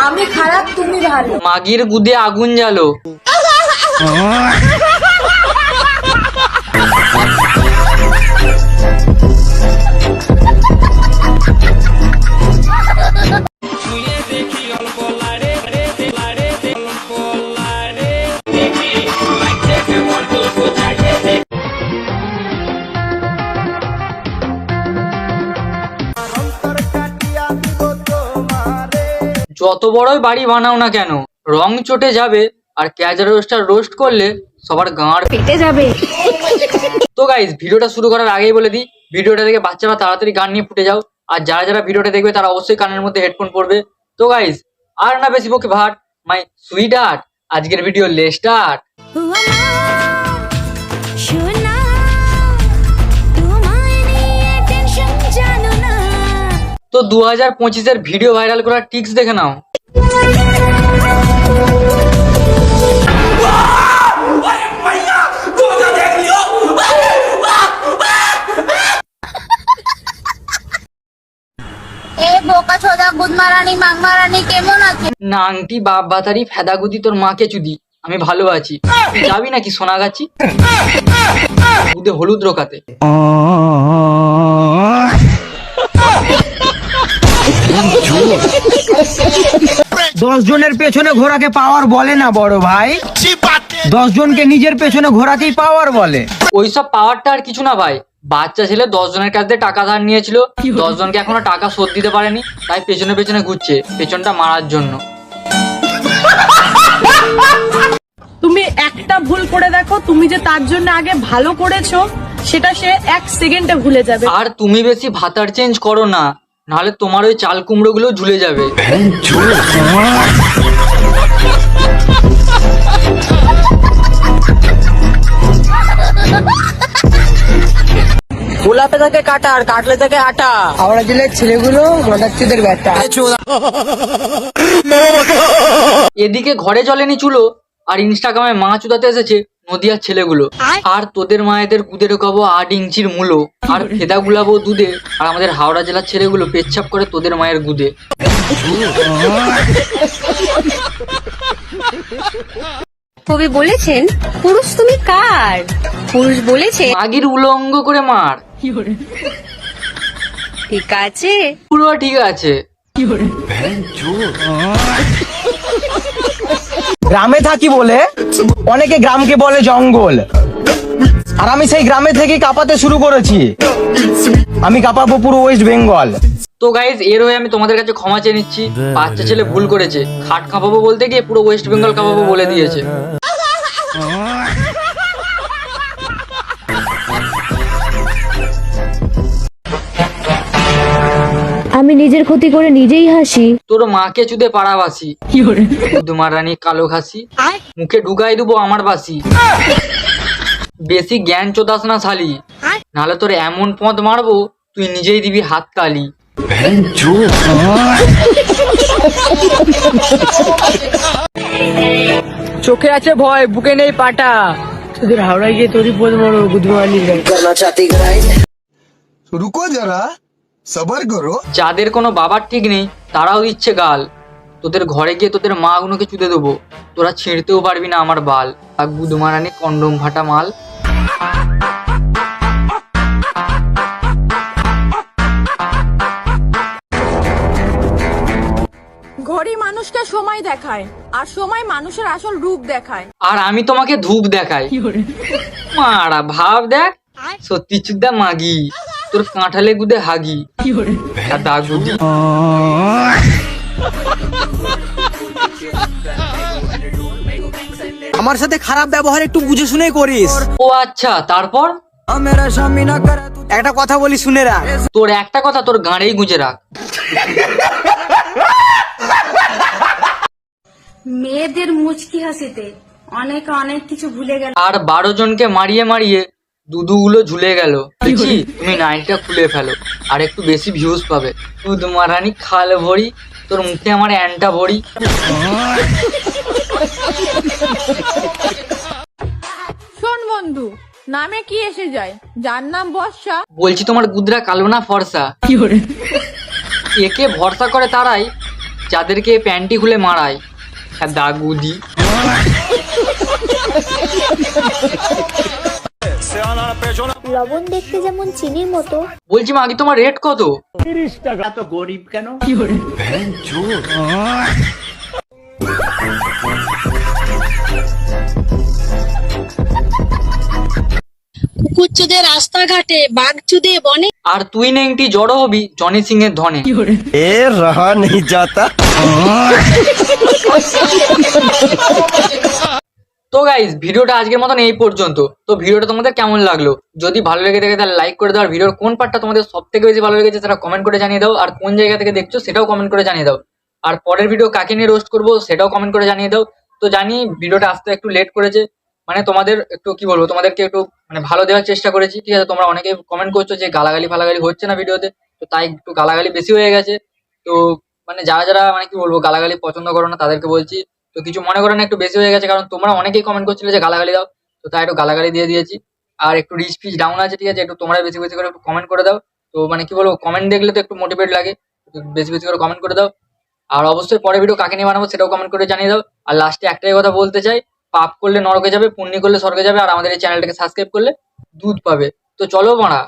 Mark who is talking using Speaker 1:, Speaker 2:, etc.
Speaker 1: আমি খারাপ তুমি ভালো।
Speaker 2: মাগির গুদে আগুন জ্বালো। যত বড়ই বাড়ি বানাও না কেন রং চটে যাবে আর ক্যাজ রোস্টার রোস্ট করলে সবার গাঁড়
Speaker 1: পেটে যাবে।
Speaker 2: তো গাইজ ভিডিওটা শুরু করার আগেই বলে দিই ভিডিওটা দেখে বাচ্চারা তাড়াতাড়ি গান নিয়ে ফুটে যাও আর যারা যারা ভিডিওটা দেখবে তারা অবশ্যই কানের মধ্যে হেডফোন পরবে। তো গাইজ আর না বেশি পক্ষে ভাট মাই সুইট আর্ট আজকের ভিডিও লে স্টার্ট তো দু হাজার পঁচিশের ভিডিও ভাইরাল করার টিক্স দেখে নাও।
Speaker 1: এ বোকা ছোদা গুদমারানি মাংমারানি কেমন
Speaker 2: নাংটি বাপ বাতারি ফেদাগুদি তোর মাকে চুদি। আমি ভালো আছি। তুই যাবি নাকি সোনাগাছি? দুধে হলুদ রোকাতে।
Speaker 3: দশ জনের পেছনে ঘোড়াকে পাওয়ার বলে না বড় ভাই। দশ জনকে নিজের পেছনে ঘোড়াকেই পাওয়ার বলে।
Speaker 2: ওইসব পাওয়ারটা আর কিছু না ভাই। বাচ্চা ছেলে দশ জনের কাছ থেকে টাকা ধার নিয়েছিল। দশ জনকে এখনও টাকা শোধ দিতে পারেনি তাই পেছনে পেছনে ঘুরছে পেছনটা মারার জন্য।
Speaker 4: তুমি একটা ভুল করে দেখো তুমি যে তার জন্য আগে ভালো করেছ সেটা সে এক সেকেন্ডে ভুলে যাবে।
Speaker 2: আর তুমি বেশি ভাতার চেঞ্জ করো না। নাহলে তোমার ওই চাল কুমড়ো গুলো ঝুলে যাবে।
Speaker 3: গোলাপে থাকে কাটা আর কাটলে থাকে আটা। হাওড়া জেলার ছেলেগুলো মদাচ্চুদের ব্যাটা।
Speaker 2: এদিকে ঘরে জলেনি চুলো আর ইনস্টাগ্রামে মাছ উদাতে এসেছে। নদিয়ার ছেলেগুলো। আর? তোদের মায়েদের কুদে ঢোকাবো আট ইঞ্চির মূলো। আর ফেদা গুলাবো দুধে। আর আমাদের হাওড়া জেলার ছেলেগুলো পেচ্ছাপ করে তোদের মায়ের গুদে।
Speaker 5: কবি বলেছেন পুরুষ তুমি কার? পুরুষ বলেছে
Speaker 2: আগির উলঙ্গ করে মার।
Speaker 5: ঠিক আছে।
Speaker 2: পুরো ঠিক আছে।
Speaker 3: গ্রামে থাকি বলে অনেকে গ্রামকে বলে জঙ্গল। আর আমি সেই গ্রামে থেকে কাঁপাতে শুরু করেছি। আমি কাঁপাবো পুরো ওয়েস্ট বেঙ্গল
Speaker 2: তো গাইজ এর হয়ে আমি তোমাদের কাছে ক্ষমা চেয়ে নিচ্ছি। বাচ্চা ছেলে ভুল করেছে। খাট কাঁপাবো বলতে গিয়ে পুরো ওয়েস্ট বেঙ্গল কাঁপাবো বলে দিয়েছে।
Speaker 6: আমি নিজের ক্ষতি করে নিজেই হাসি।
Speaker 2: তোর মাকে চুদে পাড়াবাসি। তোমার রানী কালো খাসি মুখে ঢুকাই দেবো আমার বাসি। বেশি জ্ঞান চোদাস না শালি। নাহলে তোর এমন পথ মারবো তুই নিজেই দিবি হাত তালি
Speaker 3: চোখে আছে ভয় বুকে নেই পাটা। তোদের হাওড়ায় গিয়ে তোরই পদ মারো বুধবার
Speaker 7: রুকো যারা সবার করো।
Speaker 2: যাদের কোনো বাবার ঠিক নেই তারাও দিচ্ছে গাল। তোদের ঘরে গিয়ে তোদের মা গুনোকে চুদে দেবো। তোরা ছিঁড়তেও পারবি না আমার বাল। আর গুদমারানি কন্ডম ফাটা মাল।
Speaker 4: ঘড়ি মানুষকে সময় দেখায় আর সময় মানুষের আসল রূপ দেখায়।
Speaker 2: আর আমি তোমাকে ধূপ দেখাই। মারা ভাব দেখ সত্যি চুদা মাগি। তোর কাঁঠালে গুদে হাগি। দাগুদি
Speaker 3: আমার সাথে খারাপ ব্যবহার একটু বুঝে শুনে করিস।
Speaker 2: ও আচ্ছা তারপর?
Speaker 3: একটা কথা বলি শুনে রাখ।
Speaker 2: তোর একটা কথা তোর গাঁড়েই গুঁজে রাখ।
Speaker 1: মেয়েদের মুচকি হাসিতে অনেক অনেক কিছু ভুলে গেল
Speaker 2: আর বারো জনকে মারিয়ে মারিয়ে দুদুগুলো ঝুলে গেল। দেখি তুমি নাইটটা খুলে ফেলো আর একটু বেশি ভিউজ পাবে। দুধ মারানি খাল ভরি তোর মুখে আমার অ্যান্টা ভরি।
Speaker 4: শোন বন্ধু নামে কি এসে যায়? যার নাম বর্ষা।
Speaker 2: বলছি তোমার গুদরা কালো না ফর্সা? একে ভরসা করে তারাই যাদেরকে প্যান্টি খুলে মারায়। হ্যাঁ দাগুদি।
Speaker 8: লবণ দেখতে যেমন চিনির মতো।
Speaker 2: বলছি মা আগে তোমার রেট কত?
Speaker 5: কুকুরচুদে রাস্তাঘাটে বাঘচুদে বনে।
Speaker 2: আর তুই নেংটি জড়ো হবি জনি সিং এর ধনে
Speaker 3: এ রহা নেই যাতা
Speaker 2: তো গাইজ ভিডিওটা আজকের মতন এই পর্যন্ত। তো ভিডিওটা তোমাদের কেমন লাগল? যদি ভালো লেগে থাকে তাহলে লাইক করে দাও, আর ভিডিওর কোন পার্টটা তোমাদের সব থেকে বেশি ভালো লেগেছে সেটা কমেন্ট করে জানিয়ে দাও, আর কোন জায়গা থেকে দেখছ সেটাও কমেন্ট করে জানিয়ে দাও। আর পরের ভিডিও কাকে নিয়ে রোস্ট করব সেটাও কমেন্ট করে জানিয়ে দাও। তো জানি ভিডিওটা আসতে একটু লেট করেছে মানে তোমাদের একটু কি বলব, তোমাদেরকে একটু মানে ভালো দেওয়ার চেষ্টা করেছি, ঠিক আছে? তোমরা অনেকে কমেন্ট করছ যে গালাগালি ফালাগালি হচ্ছে না ভিডিওতে, তো তাই একটু গালাগালি বেশি হয়ে গেছে। তো মানে যারা যারা মানে কি বলব, গালাগালি পছন্দ করো না তাদেরকে বলছি তো কিছু মনে করো না, একটু বেশি হয়ে গেছে, কারণ তোমরা অনেকেই কমেন্ট করছিলে যে গালাগালি দাও। তো তাই একটু গালাগালি দিয়ে দিয়েছি। আর একটু রিচ ফিচ ডাউন আছে, ঠিক আছে? একটু তোমরা বেশি বেশি করে একটু কমেন্ট করে দাও। তো মানে কি বলব কমেন্ট দেখলে তো একটু মোটিভেট লাগে। বেশি বেশি করে কমেন্ট করে দাও। আর অবশ্যই পরে ভিডিও কাকে নিয়ে বানাবো সেটাও কমেন্ট করে জানিয়ে দাও। আর লাস্টে একটাই কথা বলতে চাই, পাপ করলে নরকে যাবে, পুণ্যি করলে স্বর্গে যাবে, আর আমাদের এই চ্যানেলটাকে সাবস্ক্রাইব করলে দুধ পাবে। তো চলো মারা